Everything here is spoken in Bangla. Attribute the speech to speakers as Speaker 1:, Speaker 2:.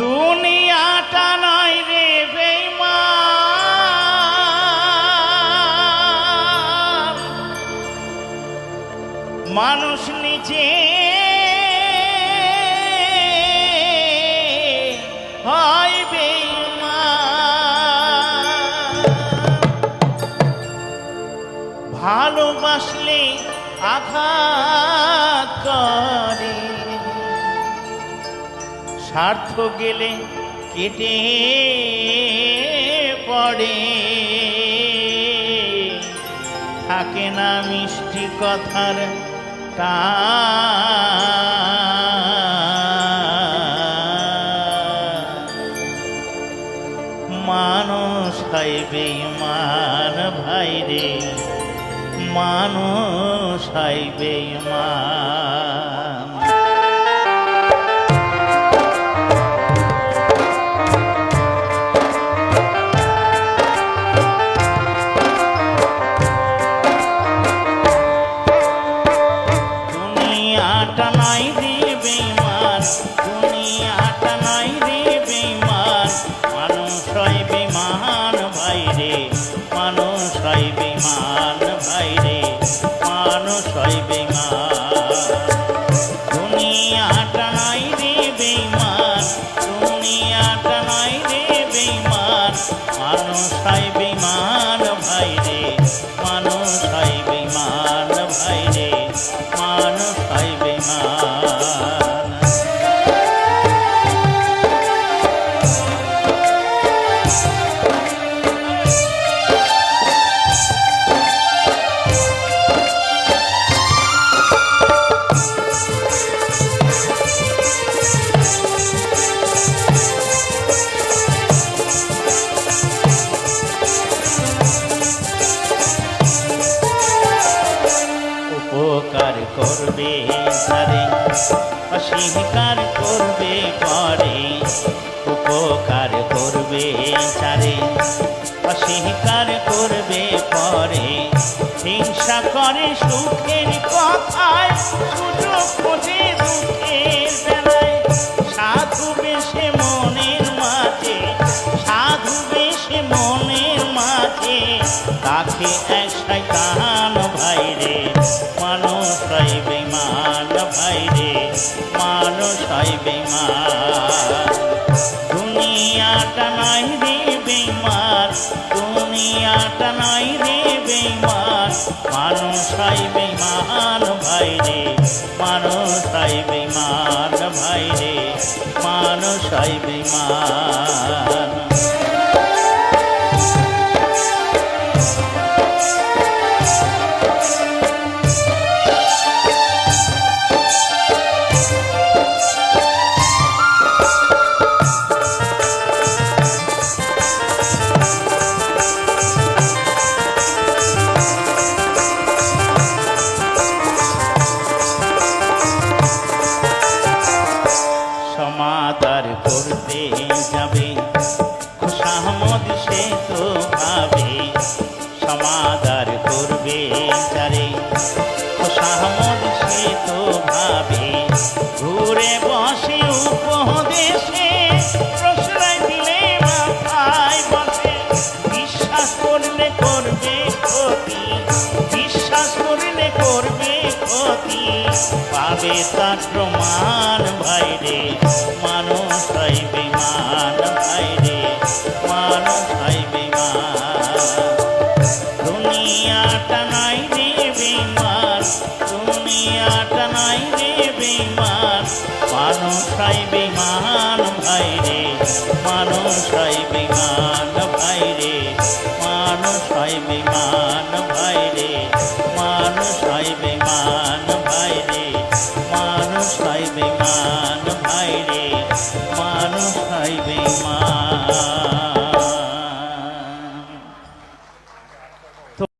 Speaker 1: দুনিয়াটা নয় রে বেইমান। মানুষ নিচে হয় বেইমান। ভালোবাসলে আঘাত স্বার্থ গেলে কেটে পড়ে। থাকে না মিষ্টি কথার তা। মানুষ হয় বেইমান ভাই রে, মানুষ হয় বেইমান নাই রে বেইমান, দুনিয়াটা নাই রে বেমার মানুষ হয় বেমান ভাই রে, মানুষ হয় বেমান ভাই মানুষ হয় বেমান করবে তারে অস্বীকার করবে পরে উপকার করবে তারে অস্বীকার করবে পরে, হিংসা করে সুখের কথায় সুযোগ তাকে এক শয়তান ভাই রে। মানুষ হয় বেমান ভাই রে। মানুষ হয় বেমান দুনিয়াটা নাই রে বেমান দুনিয়াটা নাই রে বেমান মানুষ হয় বেমান ভাই রে। মানুষ হয় বেমান ভাই রে। মানুষ হয় বেমান করতে যাবে। খুশাহমদ সে তো ভাবে, সমাদার করবে যারে খুশাহমদ সে তো ভাবে, ঘুরে বসে উপদেশে করলে করবে ক্ষতি। পাবে তার প্রমাণ ভাই রে মানুষ হয় বিমান ভাই রে মানুষ হয় বিমান দুনিয়াটা নাই রে বিমান দুনিয়াটা নাই রে বিমান মানুষ হয় বিমান ভাই রে মানুষ বিমান ভাই রে